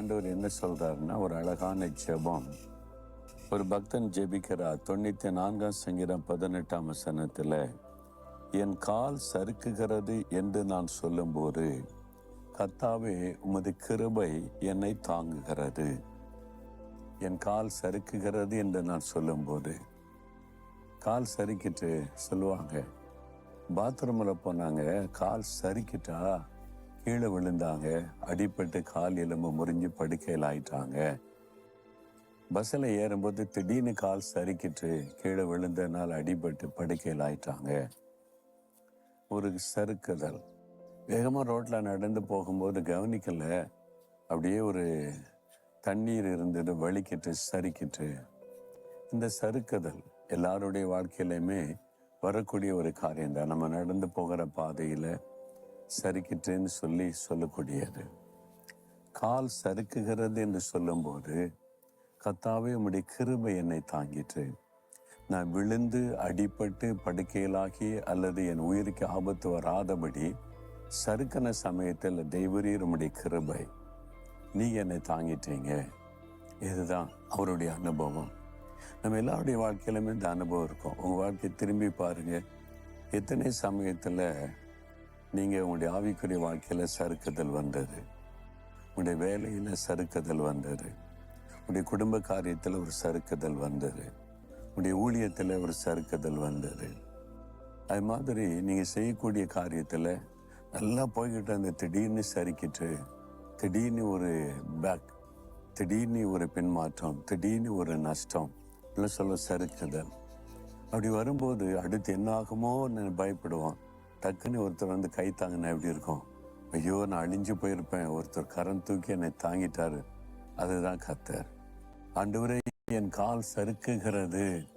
ஆண்டவர் என்ன சொல்றாருன்னா ஒரு அழகான ஜெபம். ஒரு பக்தன் ஜெபிக்கிறார். தொண்ணூத்தி நான்காம் சங்கீதம் பதினெட்டாம் வசனத்துல என் கால் சறுக்குகிறது என்று நான் சொல்லும்போது கத்தாவே உமது கிருபை என்னை தாங்குகிறது. என் கால் சறுக்குகிறது என்று நான் சொல்லும்போது கால் சறுக்கிட்டு சொல்லுவாங்க. பாத்ரூமில் போனாங்க கால் சறுக்கிட்டா கீழே விழுந்தாங்க. அடிப்பட்டு கால் எலும்பு முறிஞ்சு படுக்கையில் ஆயிட்டாங்க. பஸ்ஸில் ஏறும்போது திடீர்னு கால் சறுக்கிட்டு கீழே விழுந்தனால அடிபட்டு படுக்கையில் ஆயிட்டாங்க. ஒரு சறுக்குதல். வேகமாக ரோட்டில் நடந்து போகும்போது கவனிக்கல. அப்படியே ஒரு தண்ணீர் இருந்தது வலிக்கிட்டு சறுக்கிட்டு. இந்த சறுக்குதல் எல்லாருடைய வாழ்க்கையிலையுமே வரக்கூடிய ஒரு காரியம் தான் நம்ம நடந்து போகிற பாதையில் சறுக்கிட்டேன்னு சொல்லி சொல்லக்கூடியது. கால் சறுக்குகிறது என்று சொல்லும்போது கத்தாவே உம்முடைய கிருபை என்னை தாங்கிட்டு நான் விழுந்து அடிபட்டு படுக்கையிலாகி அல்லது என் உயிருக்கு ஆபத்து வராதபடி சறுக்கின சமயத்தில் தெய்வரீர் உம்முடைய கிருபை. நீ என்னை தாங்கிட்டீங்க. இதுதான் அவருடைய அனுபவம். நம்ம எல்லாருடைய வாழ்க்கையிலுமே இந்த அனுபவம் இருக்கும். உங்கள் வாழ்க்கையை திரும்பி பாருங்க. எத்தனை சமயத்தில் நீங்கள் உங்களுடைய ஆவிக்குரிய வாழ்க்கையில் சறுக்குதல் வந்தது. உங்களுடைய வேலையில் சறுக்குதல் வந்தது. உங்களுடைய குடும்ப காரியத்தில் ஒரு சறுக்குதல் வந்தது. உங்களுடைய ஊழியத்தில் ஒரு சறுக்குதல் வந்தது. அது மாதிரி நீங்கள் செய்யக்கூடிய காரியத்தில் நல்லா போய்கிட்டு அந்த திடீர்னு சறுக்கிட்டு திடீர்னு ஒரு பேக் திடீர்னு ஒரு பின்மாற்றம் திடீர்னு ஒரு நஷ்டம் இல்லை சொல்ல சறுக்குதல். அப்படி வரும்போது அடுத்து என்ன ஆகுமோ நான் பயப்படுவான் டக்குன்னு ஒருத்தர் வந்து கை தாங்கினா எப்படி இருக்கும்? ஐயோ நான் அழிஞ்சு போயிருப்பேன். ஒருத்தர் கரம் தூக்கி என்னை தாங்கிட்டாரு. அதுதான் கத்தர். ஆண்டவரே என் கால் சறுக்குகிறது.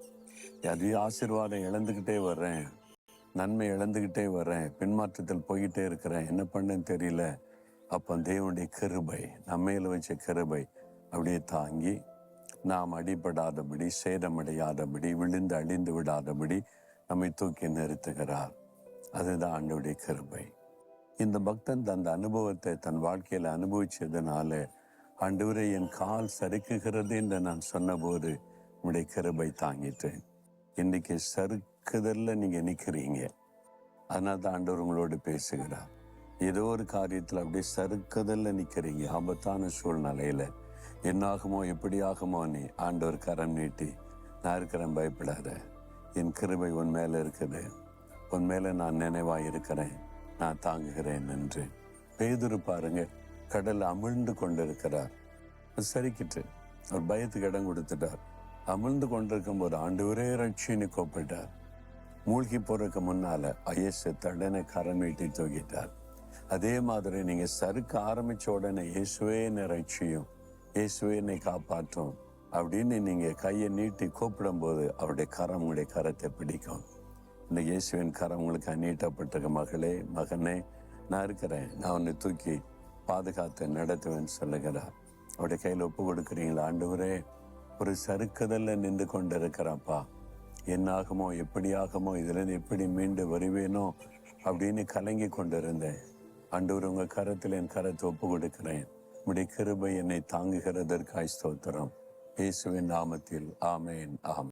எதையும் ஆசீர்வாதம் இழந்துக்கிட்டே வர்றேன். நன்மை இழந்துக்கிட்டே வர்றேன். பின்மாற்றத்தில் போய்கிட்டே இருக்கிறேன். என்ன பண்ணேன்னு தெரியல. அப்போ தேவனுடைய கிருபை நம்மையில் வச்ச கிருபை அப்படியே தாங்கி நாம் அடிபடாதபடி சேதமடையாதபடி விழுந்து அழிந்து விடாதபடி நம்மை தூக்கி நிறுத்துகிறார். அதுதான் ஆண்டுடைய கிருபை. இந்த பக்தன் தந்த அனுபவத்தை தன் வாழ்க்கையில் அனுபவிச்சதுனால ஆண்டவரை என் கால் சறுக்குகிறது என்று நான் சொன்னபோது உடைய கிருபை தாங்கிட்டேன் இன்னைக்கு சறுக்குதல்ல நீங்க நிக்கிறீங்க. அதனால தான் ஆண்டவர் உங்களோடு பேசுகிறார். ஏதோ ஒரு காரியத்தில் அப்படியே சறுக்குதல்ல நிக்கிறீங்க. ஆபத்தான சூழ்நிலையில என்னாகுமோ எப்படி ஆகுமோ நீ ஆண்டவர் கரம் நீட்டி நான் இருக்கிறேன் பயப்படாத. என் கிருபை உன் மேல இருக்குது. உன் மேல நான் நினைவா இருக்கிறேன் நான் தாங்குகிறேன் என்று. பேதுரு பாருங்க கடல் அமிழ்ந்து கொண்டிருக்கிறார். சரிக்கிட்டு அவர் பயத்துக்கு இடம் கொடுத்துட்டார். அமிழ்ந்து கொண்டிருக்கும் போது ஆண்டவரே ரட்சின்னு கூப்பிட்டார். மூழ்கி போறதுக்கு முன்னால ஐயஸ் தடனை கரம் நீட்டி தூக்கிட்டார். அதே மாதிரி நீங்க சறுக்க ஆரம்பிச்ச உடனே இயேசுவே என்னை ரட்சியும் இயேசுவே என்னை காப்பாற்றும் அப்படின்னு நீங்க கையை நீட்டி கூப்பிடும் போது அவருடைய கரம் உங்களுடைய கரத்தை பிடிக்கும். இந்த இயேசுவின் கரம் உங்களுக்கு நீட்டப்பட்டிருக்க மகளே மகனே நான் இருக்கிறேன். நான் உன்னை தூக்கி பாதுகாத்து நடத்துவேன் சொல்லுகிறார். அவருடைய கையில் ஒப்பு கொடுக்குறீங்களா? ஆண்டவரே ஒரு சறுக்குதல்ல நின்று கொண்டு இருக்கிறாப்பா என்னாகுமோ எப்படியாகுமோ இதுலேருந்து எப்படி மீண்டு வருவேனோ அப்படின்னு கலங்கி கொண்டு இருந்தேன் ஆண்டவர் உங்க கரத்தில் என் கரத்தை ஒப்பு கொடுக்கிறேன். உடைய கிருபை என்னை தாங்குகிறதற்காய் ஸ்தோத்திரம். இயேசுவின் நாமத்தில் ஆமேன் ஆம்